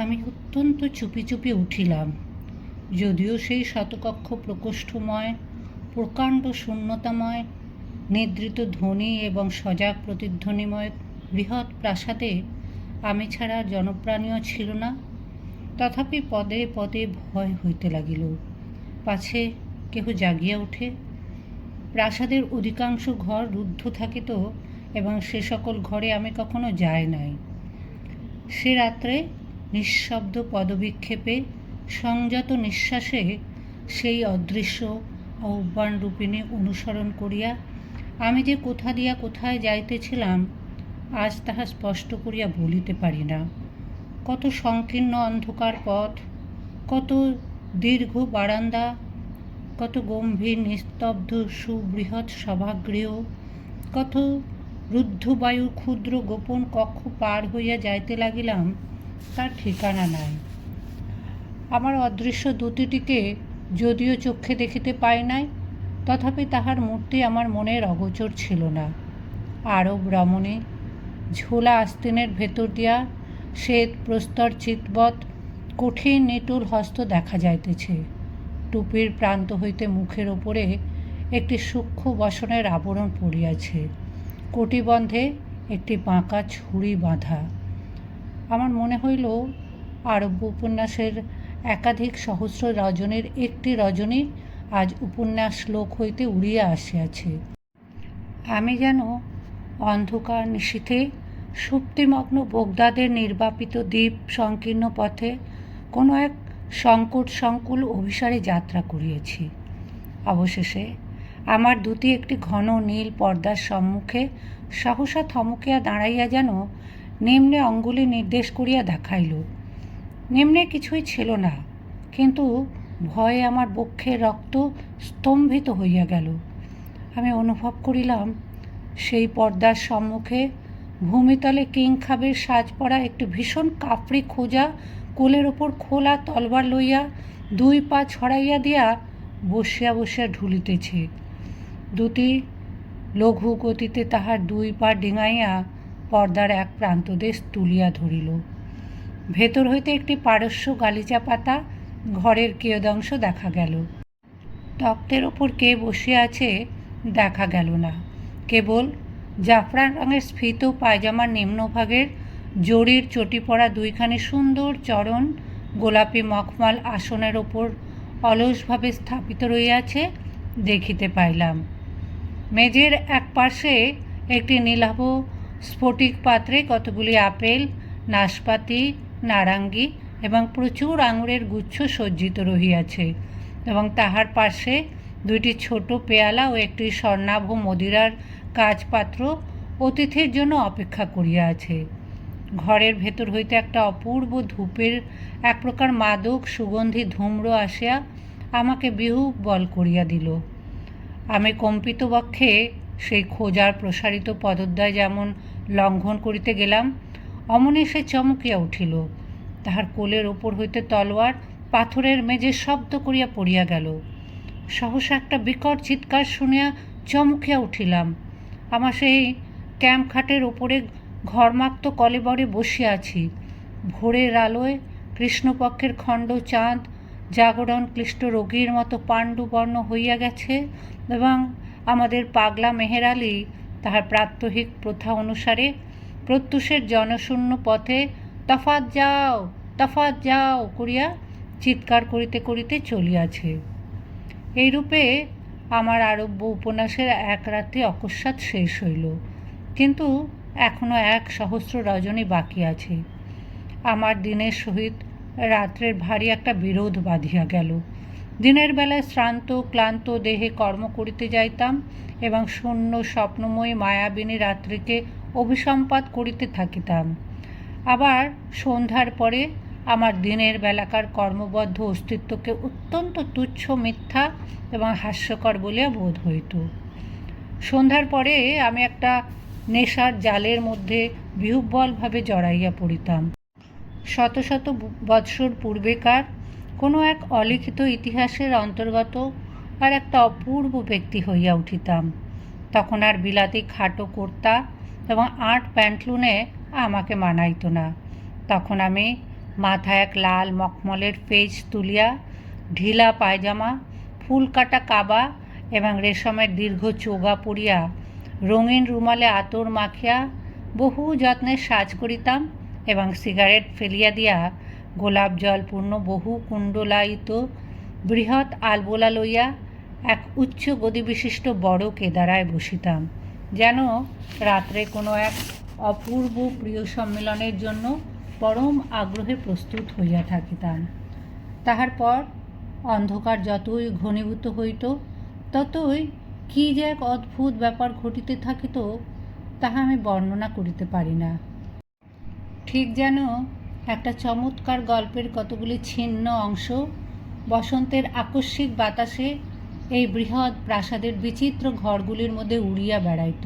আমি অত্যন্ত চুপি চুপি উঠিলাম। যদিও সেই শতকক্ষ প্রকোষ্ঠময়, প্রকাণ্ড শূন্যতাময়, নিদ্রিত ধ্বনি এবং সজাগ প্রতিধ্বনিময় বৃহৎ প্রাসাদে আমি ছাড়া আর জনপ্রাণীও ছিল না, তথাপি পদে পদে ভয় হইতে লাগিল। পাছে কেহ জাগিয়া ওঠে। প্রাসাদের অধিকাংশ ঘর রুদ্ধ থাকিত এবং সে সকল ঘরে আমি কখনো যাই নাই। সে রাত্রে নিঃশব্দ পদবিক্ষেপে সংযত নিঃশ্বাসে সেই অদৃশ্য আহ্বান রূপিণী অনুসরণ করিয়া, আমি যে কোথা দিয়া কোথায় যাইতেছিলাম, আজ তাহা স্পষ্ট করিয়া বলিতে পারি না। কত সংকীর্ণ অন্ধকার পথ, কত দীর্ঘ বারান্দা, কত গম্ভীর নিস্তব্ধ সুবৃহৎ সভাগৃহ, কত রুদ্ধ বায়ুর ক্ষুদ্র গোপন কক্ষ পার হইয়া যাইতে লাগিলাম তার ঠিকানা নাই। আমার অদৃশ্য দূতিটিকে যদিও চক্ষে দেখিতে পাই নাই, তথাপি তাহার মূর্তি আমার মনের অগোচর ছিল না। আরব রমণী, ঝোলা আস্তিনের ভেতর দিয়া শ্বেত প্রস্তর চিতবৎ, কঠিন নিটুল হস্ত দেখা যাইতেছে। টুপির প্রান্ত হইতে মুখের ওপরে একটি সূক্ষ্ম বসনের আবরণ পড়িয়াছে। কটিবন্ধে একটি বাঁকা ছুরি বাঁধা। আমার মনে হইল আরব্য উপন্যাসের একাধিক সহস্র রজনীর একটি রজনী আজ উপন্যাস শ্লোক হইতে উড়িয়া আসিয়াছে। আমি যেন অন্ধকার নিশীথে সুপ্তিমগ্ন বোগদাদের নির্বাপিত দ্বীপ সংকীর্ণ পথে কোনো এক সংকট সংকুল অভিসারে যাত্রা করিয়েছি। অবশেষে আমার দুটি একটি ঘন নীল পর্দার সম্মুখে সহসা থমকিয়া দাঁড়াইয়া যেন নিম্নে অঙ্গুলি নির্দেশ করিয়া দেখাইল, নিম্নে কিছুই ছিল না, কিন্তু ভয়ে আমার বক্ষের রক্ত স্তম্ভিত হইয়া গেল। আমি অনুভব করিলাম, সেই পর্দার সম্মুখে ভূমিতলে কিংখাবের সাজ পরা একটি ভীষণ কাপড়ি খোঁজা কোলের ওপর খোলা তলবার লইয়া দুই পা ছড়াইয়া দিয়া বসিয়া বসিয়া ঢুলিতেছে। দুটি লঘু গতিতে তাহার দুই পা ডিঙাইয়া পর্দার এক প্রান্তদেশ তুলিয়া ধরিল। ভেতর হইতে একটি পারস্য গালিচা পাতা ঘরের কিয়দংশ দেখা গেল। তক্তের ওপর কে বসে আছে দেখা গেল না। কেবল জাফরান রঙের স্ফীত পায়জামার নিম্নভাগের জরির চটি পড়া দুইখানি সুন্দর চরণ গোলাপি মখমাল আসনের ওপর অলসভাবে স্থাপিত রইয়াছে দেখিতে পাইলাম। মেজের এক পাশে একটি নীলাভ স্ফটিক পাত্রে কতগুলি আপেল, নাশপাতি, নারাঙ্গি এবং প্রচুর আঙুরের গুচ্ছ সজ্জিত রহিয়াছে এবং তাহার পাশে দুইটি ছোট পেয়ালা ও একটি স্বর্ণাভ মদিরার কাজপাত্র অতিথির জন্য অপেক্ষা করিয়া আছে। ঘরের ভেতর হইতে একটা অপূর্ব ধূপের এক প্রকার মাদক সুগন্ধি ধূম্র আসিয়া আমাকে বিহু বল করিয়া দিল। আমি কম্পিত বক্ষে সেই খোঁজার প্রসারিত পদদ্বয় যেমন লঙ্ঘন করিতে গেলাম, অমনি সে চমকিয়া উঠিল। তাহার কোলের ওপর হইতে তলোয়ার, পাথরের মেঝে শব্দ করিয়া পড়িয়া গেল। সহসা একটা বিকট চিৎকার শুনিয়া চমকিয়া উঠিলাম। আমার সেই ক্যাম্প খাটের ওপরে ঘরমাক্ত কলেবরে বসিয়া আছি। ভোরের আলোয় কৃষ্ণপক্ষের খণ্ড চাঁদ, জাগরণ ক্লিষ্ট রোগীর মতো পাণ্ডুবর্ণ হইয়া গেছে এবং আমাদের পাগলা মেহের আলী তাহার প্রাত্যহিক প্রথা অনুসারে প্রত্যুষের জনশূন্য পথে তফাত যাও তফাত যাও করিয়া চিৎকার করিতে করিতে চলিয়াছে। এইরূপে আমার আরব্য উপন্যাসের এক রাতে অকস্মাৎ শেষ হইল। কিন্তু এখনও এক সহস্র রজনী বাকি আছে। আমার দিনের সহিত রাত্রের ভারী একটা বিরোধ বাঁধিয়া গেল। দিনের বেলায় শ্রান্ত, ক্লান্ত দেহে কর্ম করিতে যাইতাম এবং শূন্য স্বপ্নময়ী মায়াবিনী রাত্রিকে অভিসম্পাত করিতে থাকিতাম। আবার সন্ধ্যার পরে আমার দিনের বেলাকার কর্মবদ্ধ অস্তিত্বকে অত্যন্ত তুচ্ছ মিথ্যা এবং হাস্যকর বলিয়া বোধ হইত। সন্ধ্যার পরে আমি একটা নেশার জালের মধ্যে বিহুব্বলভাবে জড়াইয়া পড়িতাম। শত শত বৎসর পূর্বেকার কোনো এক অলিখিত ইতিহাসের অন্তর্গত আর একটা অপূর্ব ব্যক্তি হইয়া উঠিতাম। তখন আর বিলাতি খাটো কর্তা এবং আট প্যান্টলুনে আমাকে মানাইত না। তখন আমি মাথায় এক লাল মখমলের পেজ তুলিয়া, ঢিলা পায়জামা ফুল কাটা কাবা এবং রেশমের দীর্ঘ চোগা পরিয়া, রঙিন রুমালে আতর মাখিয়া বহু যত্নে সাজ করিতাম এবং সিগারেট ফেলিয়া দিয়া গোলাপ জলপূর্ণ বহু কুণ্ডলায়িত বৃহৎ আলবোলা লইয়া এক উচ্চ গদিবিশিষ্ট বড় কেদারায় বসিতাম। যেন রাত্রে কোনো এক অপূর্ব প্রিয় সম্মেলনের জন্য পরম আগ্রহে প্রস্তুত হইয়া থাকিতাম। তাহার পর অন্ধকার যতই ঘনীভূত হইত, ততই কী যে এক অদ্ভুত ব্যাপার ঘটিতে থাকিত, তাহা আমি বর্ণনা করিতে পারি না। ঠিক যেন একটা চমৎকার গল্পের কতগুলি ছিন্ন অংশ, বসন্তের আকস্মিক বাতাসে এই বৃহৎ প্রাসাদের বিচিত্র ঘরগুলির মধ্যে উড়িয়া বেড়াইত।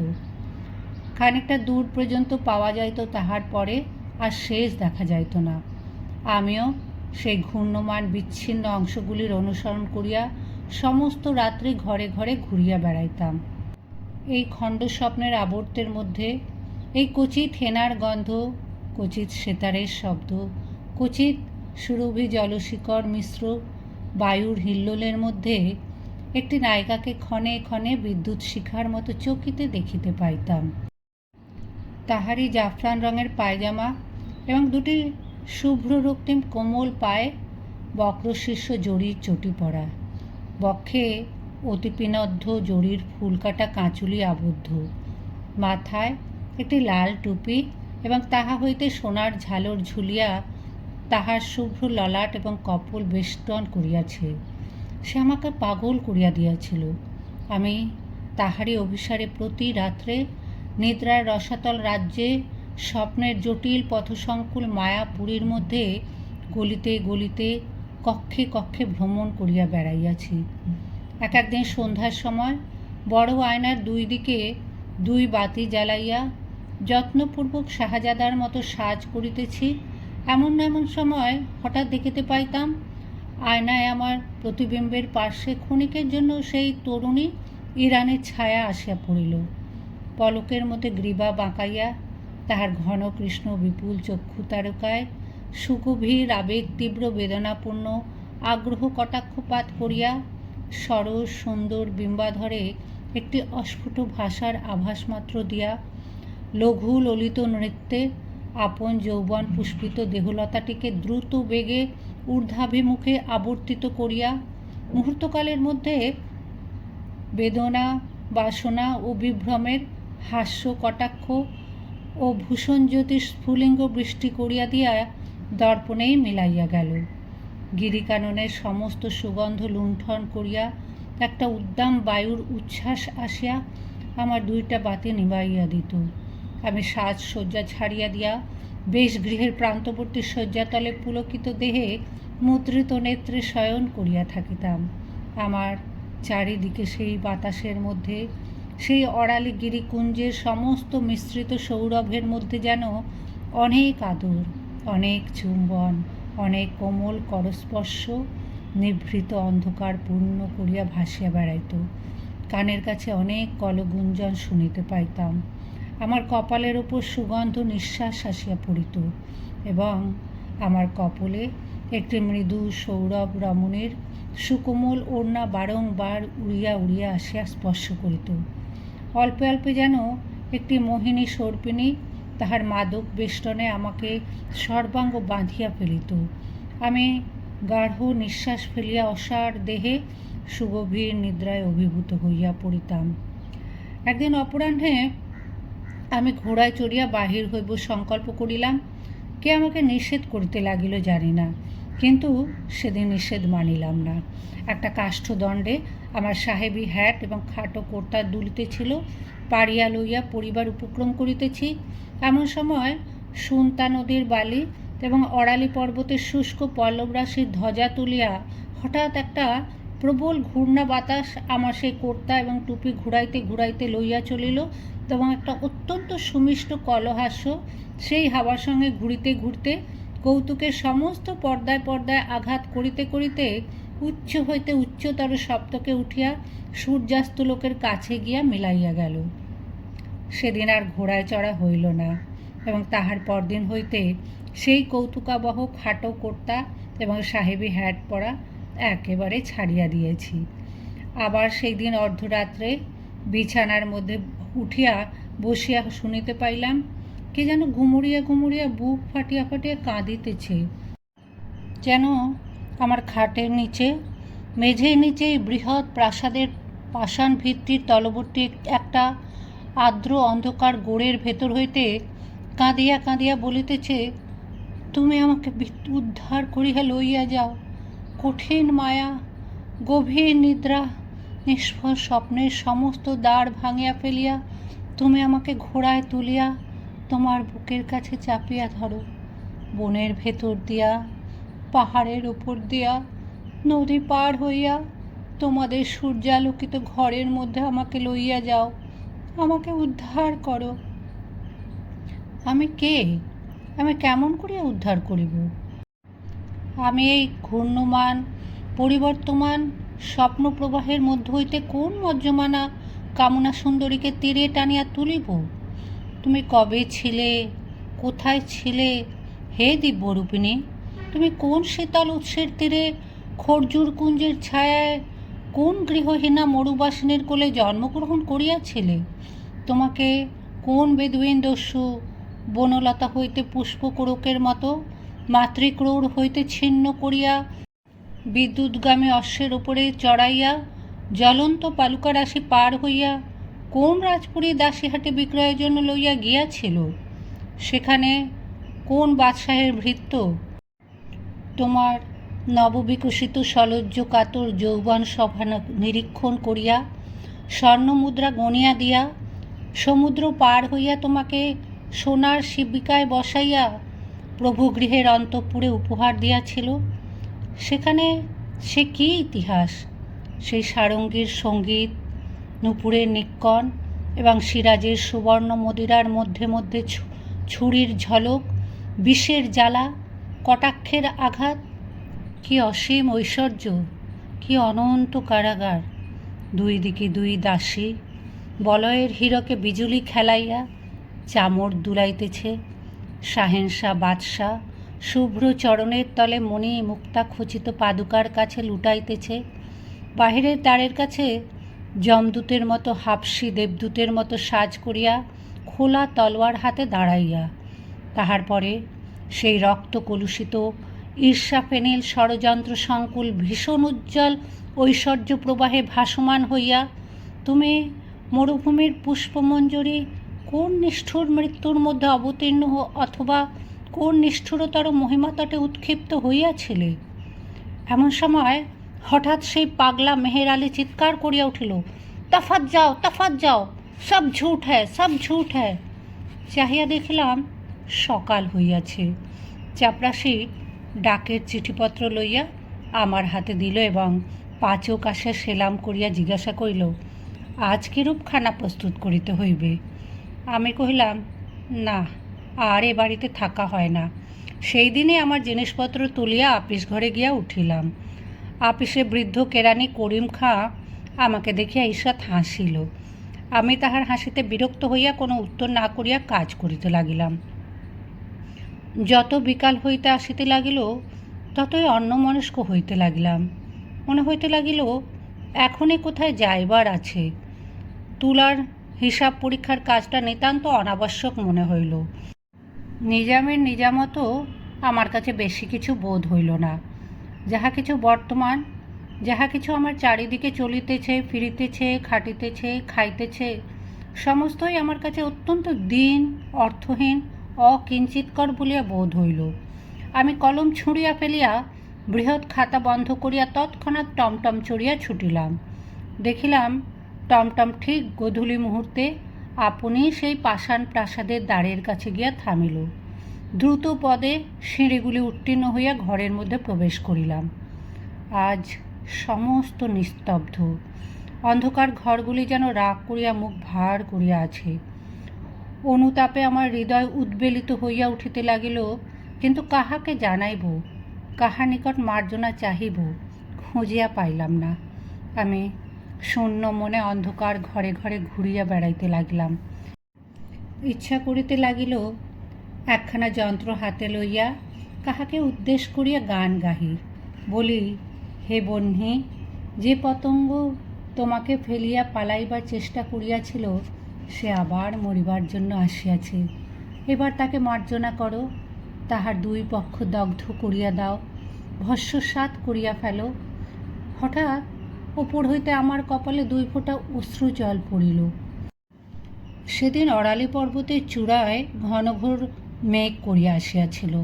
খানিকটা দূর পর্যন্ত পাওয়া যাইত তাহার পরে আর শেষ দেখা যাইত না। আমিও সেই ঘূর্ণমান বিচ্ছিন্ন অংশগুলির অনুসরণ করিয়া সমস্ত রাত্রি ঘরে ঘরে ঘুরিয়া বেড়াইতাম। এই খণ্ড স্বপ্নের আবর্তের মধ্যে এই কচি থেনার গন্ধ কচিত সেতারের শব্দ। কচিত সুরভি জলশিকর মিশ্র বায়ুর হিল্লোলের মধ্যে একটি নায়িকাকে ক্ষণে ক্ষণে বিদ্যুৎ শিখার মতো চকিতে দেখিতে পাইতাম। তাহারই জাফরান রঙের পায়জামা এবং দুটি শুভ্র রক্তিম কোমল পায়ে বক্রশীর্ষ জরির চটি পরা। বক্ষে অতিপিনদ্ধ জরির ফুলকাটা কাঁচুলি আবদ্ধ। মাথায় একটি লাল টুপি এবং তাহা হইতে সোনার ঝালর ঝুলিয়া তাহার শুভ্র ললাট এবং কপল বেষ্টন করিয়াছে। সে আমাকে পাগল করিয়া দিয়াছিল। আমি তাহারই অভিসারে প্রতি রাত্রে নিদ্রার রসাতল রাজ্যে স্বপ্নের জটিল পথসংকুল মায়াপুরীর মধ্যে গলিতে গলিতে, কক্ষে কক্ষে ভ্রমণ করিয়া বেড়াইয়াছি। এক একদিন সন্ধ্যার সময় বড় আয়নার দুই দিকে দুই বাতি জ্বালাইয়া যত্নপূর্বক শাহজাদার মতো সাজ করিতেছি। এমন এমন সময় হঠাৎ দেখিতে পাইতাম, আয়নায় আমার প্রতিবিম্বের পার্শ্বে ক্ষণিকের জন্য সেই তরুণী ইরানের ছায়া আসিয়া পড়িল। পলকের মধ্যে গ্রীবা বাঁকাইয়া তাহার ঘন কৃষ্ণ বিপুল চক্ষু তারকায় সুগভীর আবেগ তীব্র বেদনাপূর্ণ আগ্রহ কটাক্ষপাত করিয়া সরস সুন্দর বিম্বাধরে একটি অস্ফুট ভাষার আভাসমাত্র দিয়া লঘু ললিত নৃত্যে আপন যৌবন পুষ্পিত দেহলতাটিকে দ্রুত বেগে ঊর্ধ্বাভিমুখে আবর্তিত করিয়া মুহূর্তকালের মধ্যে বেদনা, বাসনা ও বিভ্রমের হাস্য, কটাক্ষ ও ভূষণজ্যোতির স্ফুলিঙ্গ বৃষ্টি করিয়া দিয়া দর্পণেই মিলাইয়া গেল। গিরিকাননের সমস্ত সুগন্ধ লুণ্ঠন করিয়া একটা উদ্দাম বায়ুর উচ্ছ্বাস আসিয়া আমার দুইটা বাতি নিবাইয়া দিত। আমি সাজ সাজসজ্জা ছাড়িয়া দিয়া বেশ গৃহের প্রান্তবর্তী শয্যাতলে পুলকিত দেহে মুদ্রিত নেত্রে শয়ন করিয়া থাকিতাম। আমার চারিদিকে সেই বাতাসের মধ্যে, সেই অরালি গিরিকুঞ্জের সমস্ত মিশ্রিত সৌরভের মধ্যে যেন অনেক আদর, অনেক চুম্বন, অনেক কোমল করস্পর্শ নিভৃত অন্ধকার পূর্ণ করিয়া ভাসিয়া বেড়াইত। কানের কাছে অনেক কলগুঞ্জন শুনিতে পাইতাম। আমার কপালের ওপর সুগন্ধ নিঃশ্বাস আসিয়া পড়িত এবং আমার কপলে একটি মৃদু সৌরভ রমণের সুকোমল ওড়না বারংবার উড়িয়া উড়িয়া আসিয়া স্পর্শ করিত। অল্পে অল্পে যেন একটি মোহিনী সর্পিণী তাহার মাদক বেষ্টনে আমাকে সর্বাঙ্গ বাঁধিয়া ফেলিত। আমি গাঢ় নিঃশ্বাস ফেলিয়া অসার দেহে সুগভীর নিদ্রায় অভিভূত হইয়া পড়িতাম। একদিন অপরাহ্নে আমি ঘোড়ায় চড়িয়া বাহির হইব সংকল্প করিলাম। কে আমাকে নিষেধ করিতে লাগিল জানি না, কিন্তু সেদিন নিষেধ মানিলাম না। একটা কাষ্ঠদণ্ডে আমার সাহেবী হ্যাট এবং খাটো কোর্তা দুলিতেছিল, পাড়িয়া লইয়া পরিবার উপক্রম করিতেছি। এমন সময় সুন্তা নদীর বালি এবং অড়ালি পর্বতের শুষ্ক পল্লবরাশির ধ্বজা তুলিয়া হঠাৎ একটা প্রবল ঘূর্ণা বাতাস আমার সেই কর্তা এবং টুপি ঘুরাইতে ঘুরাইতে লইয়া চলিল এবং একটা অত্যন্ত সুমিষ্ট কলহাস্য সেই হাওয়ার সঙ্গে ঘুরিতে ঘুরতে কৌতুকের সমস্ত পর্দায় পর্দায় আঘাত করিতে করিতে উচ্চ হইতে উচ্চতর সপ্তকে উঠিয়া সূর্যাস্ত লোকের কাছে গিয়া মিলাইয়া গেল। সেদিন আর ঘোড়ায় চড়া হইল না এবং তাহার পরদিন হইতে সেই কৌতুকাবহ খাটো কর্তা এবং সাহেবী হ্যাট পরা একেবারে ছাড়িয়া দিয়েছি। আবার সেই দিন অর্ধরাত্রে বিছানার মধ্যে উঠিয়া বসিয়া শুনিতে পাইলাম, কে যেন ঘুমুরিয়া ঘুমুরিয়া বুক ফাটিয়া ফাটিয়া কাঁদিতেছে। যেন আমার খাটের নিচে, মেঝের নিচে বৃহৎ প্রাসাদের পাষাণ ভিত্তির তলবর্তী একটা আর্দ্র অন্ধকার গোড়ের ভেতর হইতে কাঁদিয়া কাঁদিয়া বলিতেছে, তুমি আমাকে উদ্ধার করিয়া লইয়া যাও। কঠিন মায়া, গভীর নিদ্রা, নিষ্ফল স্বপ্নের সমস্ত দ্বার ভাঙিয়া ফেলিয়া তুমি আমাকে ঘোড়ায় তুলিয়া তোমার বুকের কাছে চাপিয়া ধরো। বনের ভেতর দিয়া, পাহাড়ের উপর দিয়া, নদী পার হইয়া তোমাদের সূর্যালোকিত ঘরের মধ্যে আমাকে লইয়া যাও, আমাকে উদ্ধার করো। আমি কে? আমি কেমন করিয়া উদ্ধার করিব? আমি এই ঘূর্ণমান, পরিবর্তমান স্বপ্ন প্রবাহের মধ্য হইতে কোন মজ্জমানা কামনা সুন্দরীকে তীরে টানিয়া তুলিব? তুমি কবে ছিলে? কোথায় ছিলে? হে দিব্যরূপিণী, তুমি কোন শীতল উৎসের তীরে, খরজুর কুঞ্জের ছায়ায়, কোন গৃহহীনা মরুবাসিনীর কোলে জন্মগ্রহণ করিয়াছিলে? তোমাকে কোন বেদুইন দস্যু বনলতা হইতে পুষ্পকোরকের মতো মাতৃক্রৌড় হইতে ছিন্ন করিয়া বিদ্যুৎগামী অশ্বের উপরে চড়াইয়া জ্বলন্ত পালুকা রাশি পার হইয়া কোন রাজপুরী দাসীহাটে বিক্রয়ের জন্য লইয়া গিয়াছিল? সেখানে কোন বাদশাহের ভৃত্য? তোমার নববিকশিত সলজ্জ কাতর যৌবন সভা নিরীক্ষণ করিয়া স্বর্ণমুদ্রা গণিয়া দিয়া সমুদ্র পার হইয়া তোমাকে সোনার শিবিকায় বসাইয়া প্রভু গৃহের অন্তঃপুরে উপহার দিয়াছিল সেখানে সে কী ইতিহাস? সেই সারঙ্গীর সংগীত, নুপুরের নিক্কণ এবং সিরাজের সুবর্ণ মদিরার মধ্যে মধ্যে ছুরির ঝলক, বিষের জ্বালা, কটাক্ষের আঘাত। কি অসীম ঐশ্বর্য, কি অনন্ত কারাগার। দুই দিকে দুই দাসী, বলয়ের হীরকে বিজুলি খেলাইয়া চামড় দুলাইতেছে। শাহেনশাহ বাদশাহ, শুভ্র চরণের তলে মণি মুক্তা খচিত পাদুকার কাছে লুটাইতেছে। বাহিরের দ্বারের কাছে যমদূতের মতো হাপসি দেবদূতের মতো সাজ করিয়া খোলা তলোয়ার হাতে দাঁড়াইয়া, তাহার পরে সেই রক্ত কলুষিত ঈর্ষা ফেনিল ষড়যন্ত্র সংকুল ভীষণ উজ্জ্বল ঐশ্বর্য প্রবাহে ভাসমান হইয়া, তুমি মরুভূমির পুষ্পমঞ্জরি কোন নিষ্ঠুর মৃত্যুর মধ্যে অবতীর্ণ অথবা কোন নিষ্ঠুরতর মহিমাতটে উৎক্ষিপ্ত হইয়াছিলে? এমন সময় হঠাৎ সেই পাগলা মেহের আলী চিৎকার করিয়া উঠিল তফাত যাও তফাত যাও, সব ঝুট হ্যায়, সব ঝুট হ্যায়। চাহিয়া দেখিলাম সকাল হইয়াছে। চাপরাশি ডাকের চিঠিপত্র লইয়া আমার হাতে দিল এবং পাঁচক আসে সেলাম করিয়া জিজ্ঞাসা করিল, আজ কিরূপ খানা প্রস্তুত করিতে হইবে? আমি কহিলাম, না, আর এ বাড়িতে থাকা হয় না। সেই দিনে আমার জিনিসপত্র তুলিয়া আপিস ঘরে গিয়া উঠিলাম। আপিসে বৃদ্ধ কেরানি করিম খাঁ আমাকে দেখিয়া ঈষৎ হাসিল। আমি তাহার হাসিতে বিরক্ত হইয়া কোনো উত্তর না করিয়া কাজ করিতে লাগিলাম। যত বিকাল হইতে আসিতে লাগিল, ততই অন্যমনস্ক হইতে লাগিলাম। মনে হইতে লাগিল, এখনই কোথায় যাইবার আছে। তুলার হিসাব পরীক্ষার কাজটা নিতান্ত অনাবশ্যক মনে হইল। নিজামের নিজামতো আমার কাছে বেশি কিছু বোধ হইল না। যাহা কিছু বর্তমান, যাহা কিছু আমার চারিদিকে চলিতেছে, ফিরিতেছে, খাটিতেছে, খাইতেছে, সমস্তই আমার কাছে অত্যন্ত দিন, অর্থহীন অকিঞ্চিৎকর বলিয়া বোধ হইল। আমি কলম ছুঁড়িয়া ফেলিয়া, বৃহৎ খাতা বন্ধ করিয়া তৎক্ষণাৎ টমটম চড়িয়া ছুটিলাম। দেখিলাম টমটম ঠিক গোধূলি মুহূর্তে আপনি সেই পাষাণ প্রাসাদের দ্বারের কাছে গিয়া থামিল। দ্রুত পদে সিঁড়িগুলি উত্তীর্ণ হইয়া ঘরের মধ্যে প্রবেশ করিলাম। আজ সমস্ত নিস্তব্ধ। অন্ধকার ঘরগুলি যেন রাগ করিয়া মুখ ভার করিয়া আছে। অনুতাপে আমার হৃদয় উদ্বেলিত হইয়া উঠিতে লাগিল, কিন্তু কাহাকে জানাইব? কাহার নিকট মার্জনা চাহিব? খুঁজিয়া পাইলাম না। আমি শূন্য মনে অন্ধকার ঘরে ঘরে ঘুরিয়া বেড়াইতে লাগিলাম। ইচ্ছা করিতে লাগিল একখানা যন্ত্র হাতে লইয়া কাহাকে উদ্দেশ করিয়া গান গাহি। বলি, হে বহ্নি যে পতঙ্গ তোমাকে ফেলিয়া পালাইবার চেষ্টা করিয়াছিল, সে আবার মরিবার জন্য আসিয়াছে। এবার তাকে মার্জনা করো, তাহার দুই পক্ষ দগ্ধ করিয়া দাও, ভস্মসাৎ করিয়া ফেলো। হঠাৎ ওপর হইতে আমার কপালে দুই ফোঁটা অশ্রু জল পড়িল। সেদিন অরালি পর্বতের চূড়ায় ঘনঘোর মেঘ করিয়া আসিয়াছিল।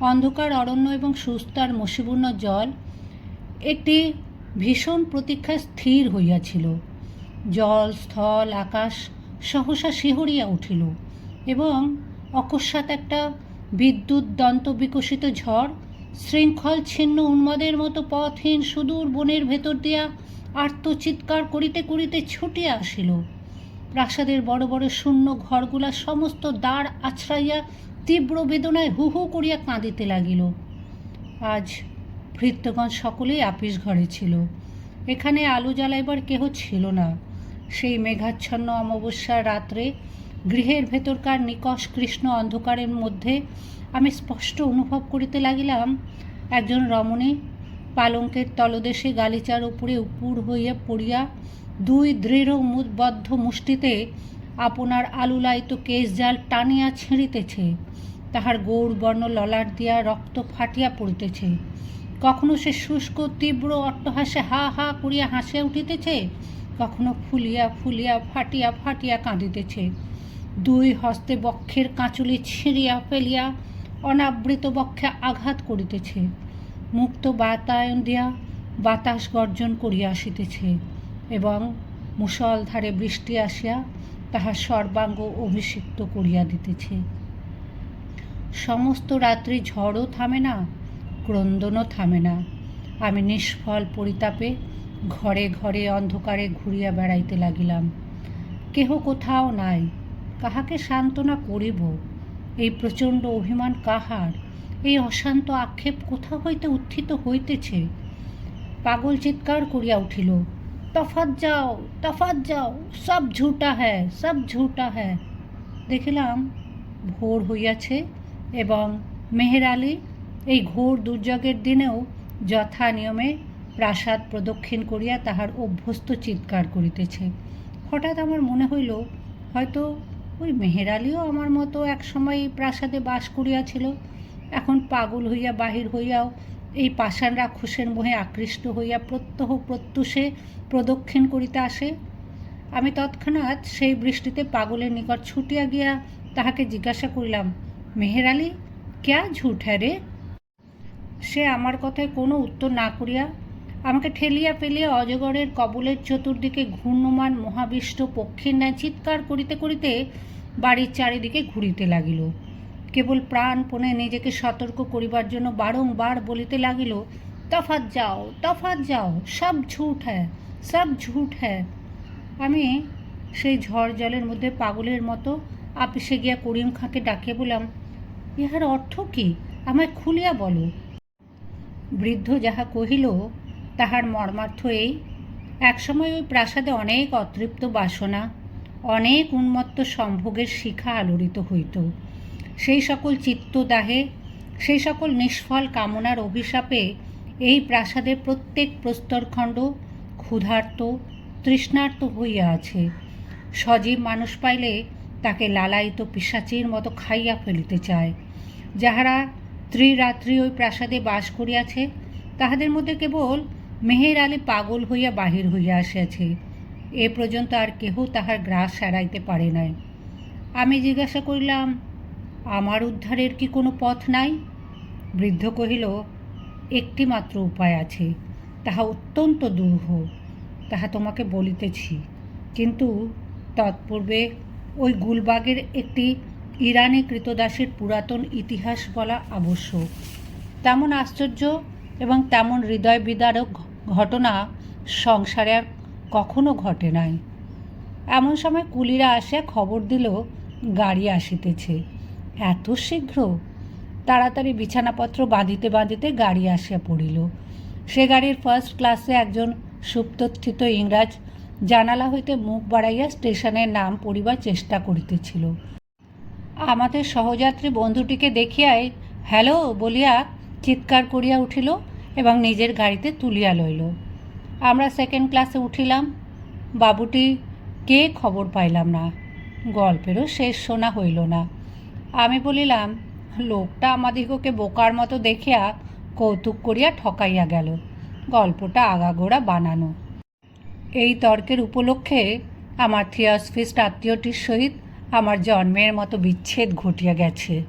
অন্ধকার, অরণ্য এবং সুস্তার মসিপূর্ণ জল একটি ভীষণ প্রতীক্ষায় স্থির হইয়াছিল। জল, স্থল, আকাশ সহসা শিহরিয়া উঠিল এবং অকস্মাৎ একটা বিদ্যুৎ দন্ত বিকশিত ঝড় শৃঙ্খল ছিন্ন উন্মাদের মতো পথহীন সুদূর বনের ভেতর দিয়া আর্তচিৎকার করিতে করিতে ছুটিয়া আসিল। প্রাসাদের বড় বড় শূন্য ঘরগুলা সমস্ত দ্বার আছড়াইয়া তীব্র বেদনায় হু হু করিয়া কাঁদিতে লাগিল। আজ ভৃত্যগণ সকলেই আপিস ঘরে ছিল। এখানে আলো জ্বালাইবার কেহ ছিল না। সেই মেঘাচ্ছন্ন অমাবস্যার রাত্রে গৃহের ভেতরকার নিকষ কৃষ্ণ অন্ধকারের মধ্যে আমি স্পষ্ট অনুভব করিতে লাগিলাম, একজন রমণী পালঙ্কের তলদেশে গালিচার উপরে উপুর হইয়া পড়িয়া দুই দৃঢ় মুদবদ্ধ মুষ্টিতে আপনার আলুলায়িত কেশ জাল টানিয়া ছিঁড়িতেছে। তাহার গৌরবর্ণ ললাট দিয়া রক্ত ফাটিয়া পড়িতেছে। কখনো সে শুষ্ক, তীব্র অট্টহাসে হা হা করিয়া হাসিয়া উঠিতেছে, কখনো ফুলিয়া ফুলিয়া ফাটিয়া ফাটিয়া কাঁদিতেছে। দুই হস্তে বক্ষের কাঁচুলি ছিঁড়িয়া ফেলিয়া অনাবৃত বক্ষে আঘাত করিতেছে। মুক্ত বাতায়ন দিয়া বাতাস গর্জন করিয়া আসিতেছে এবং মুষলধারে বৃষ্টি আসিয়া তাহার সর্বাঙ্গ অভিষিক্ত করিয়া দিতেছে। সমস্ত রাত্রি ঝড়ও থামে না, ক্রন্দনও থামে না। আমি নিষ্ফল পরিতাপে ঘরে ঘরে অন্ধকারে ঘুরিয়া বেড়াইতে লাগিলাম। কেহ কোথাও নাই, কাহাকে সান্ত্বনা করিব? এই প্রচণ্ড অভিমান কাহার? এই অশান্ত আক্ষেপ কোথা হইতে উত্থিত হইতেছে? পাগল চিৎকার করিয়া উঠিল তফাত যাও তফাত যাও, সব ঝুটা হ্যায়, সব ঝুটা হ্যায়। দেখিলাম ভোর হইয়াছে এবং মেহের আলী এই ঘোর দুর্যোগের দিনেও যথা নিয়মে প্রাসাদ প্রদক্ষিণ করিয়া তাহার অভ্যস্ত চিৎকার করিতেছে। হঠাৎ আমার মনে হইল, হয়তো ওই মেহের আলীও আমার মতো এক সময় প্রাসাদে বাস করিয়াছিল। এখন পাগল হইয়া বাহির হইয়াও এই পাষাণ রাক্ষসের মোহে আকৃষ্ট হইয়া প্রত্যহ প্রত্যুষে প্রদক্ষিণ করিতে আসে। আমি তৎক্ষণাৎ সেই বৃষ্টিতে পাগলের নিকট ছুটিয়া গিয়া তাহাকে জিজ্ঞাসা করিলাম, মেহের আলী, ক্যা ঝুট হ্যাঁ রে? সে আমার কথায় কোনো উত্তর না করিয়া আমাকে ঠেলিয়া ফেলিয়া অজগরের কবলের চতুর্দিকে ঘূর্ণমান মহাবিষ্ট পক্ষীর ন্যায় চিৎকার করিতে করিতে বাড়ির চারিদিকে ঘুরিতে লাগিল। কেবল প্রাণপণে নিজেকে সতর্ক করিবার জন্য বারংবার বলিতে লাগিল তফাত যাও তফাত যাও, সব ঝুট হ্যাঁ সব ঝুট হ্যাঁ আমি সেই ঝড় জলের মধ্যে পাগলের মতো আপিসে গিয়া করিম খাঁকে ডাকিয়ে বললাম, ইহার অর্থ কি? আমায় খুলিয়া বলো। বৃদ্ধ যাহা কহিল তাহার মর্মার্থ এই। একসময় ওই প্রাসাদে অনেক অতৃপ্ত বাসনা, অনেক উন্মত্ত সম্ভোগের শিখা আলোড়িত হইত। সেই সকল চিত্তদাহে, সেই সকল নিষ্ফল কামনার অভিশাপে এই প্রাসাদের প্রত্যেক প্রস্তরখণ্ড ক্ষুধার্ত, তৃষ্ণার্ত হইয়া আছে। সজীব মানুষ পাইলে তাকে লালায়িত পিসাচির মতো খাইয়া ফেলিতে চায়। যাহারা ত্রিরাত্রি ওই প্রাসাদে বাস করিয়াছে, তাহাদের মধ্যে কেবল মেহের আলী পাগল হইয়া বাহির হইয়া আসিয়াছে। এ পর্যন্ত আর কেহ তাহার গ্রাস সারাইতে পারে নাই। আমি জিজ্ঞাসা করিলাম, আমার উদ্ধারের কি কোনো পথ নাই? বৃদ্ধ কহিল একটি মাত্র উপায় আছে, তাহা অত্যন্ত দুরূহ তাহা তোমাকে বলিতেছি। কিন্তু তৎপূর্বে ওই গুলবাগের একটি ইরানি কৃতদাসের পুরাতন ইতিহাস বলা আবশ্যক। তেমন আশ্চর্য এবং তেমন হৃদয় বিদারক ঘটনা সংসারে আর কখনো ঘটে নাই। এমন সময় কুলিরা আসিয়া খবর দিল, গাড়ি আসিতেছে। এত শীঘ্র? তাড়াতাড়ি বিছানাপত্র বাঁধিতে বাঁধিতে গাড়ি আসিয়া পড়িল। সে গাড়ির ফার্স্ট ক্লাসে একজন সুপ্তস্থিত ইংরাজ জানালা হইতে মুখ বাড়াইয়া স্টেশনের নাম পড়িবার চেষ্টা করিতেছিল। আমাদের সহযাত্রী বন্ধুটিকে দেখিয়াই, হ্যালো বলিয়া চিৎকার করিয়া উঠিল। এবং নিজের গাড়িতে তুলিয়া লইল। আমরা সেকেন্ড ক্লাসে উঠিলাম। বাবুটি, কে খবর পাইলাম না? গল্পেরও শেষ শোনা হইল না। আমি বলিলাম, লোকটা আমাদিগকে বোকার মতো দেখিয়া কৌতুক করিয়া ঠকাইয়া গেল। গল্পটা আগাগোড়া বানানো। এই তর্কের উপলক্ষে আমার থিয়াসফিস্ট আত্মীয়টির সহিত আমার জন্মের মতো বিচ্ছেদ ঘটিয়া গেছে।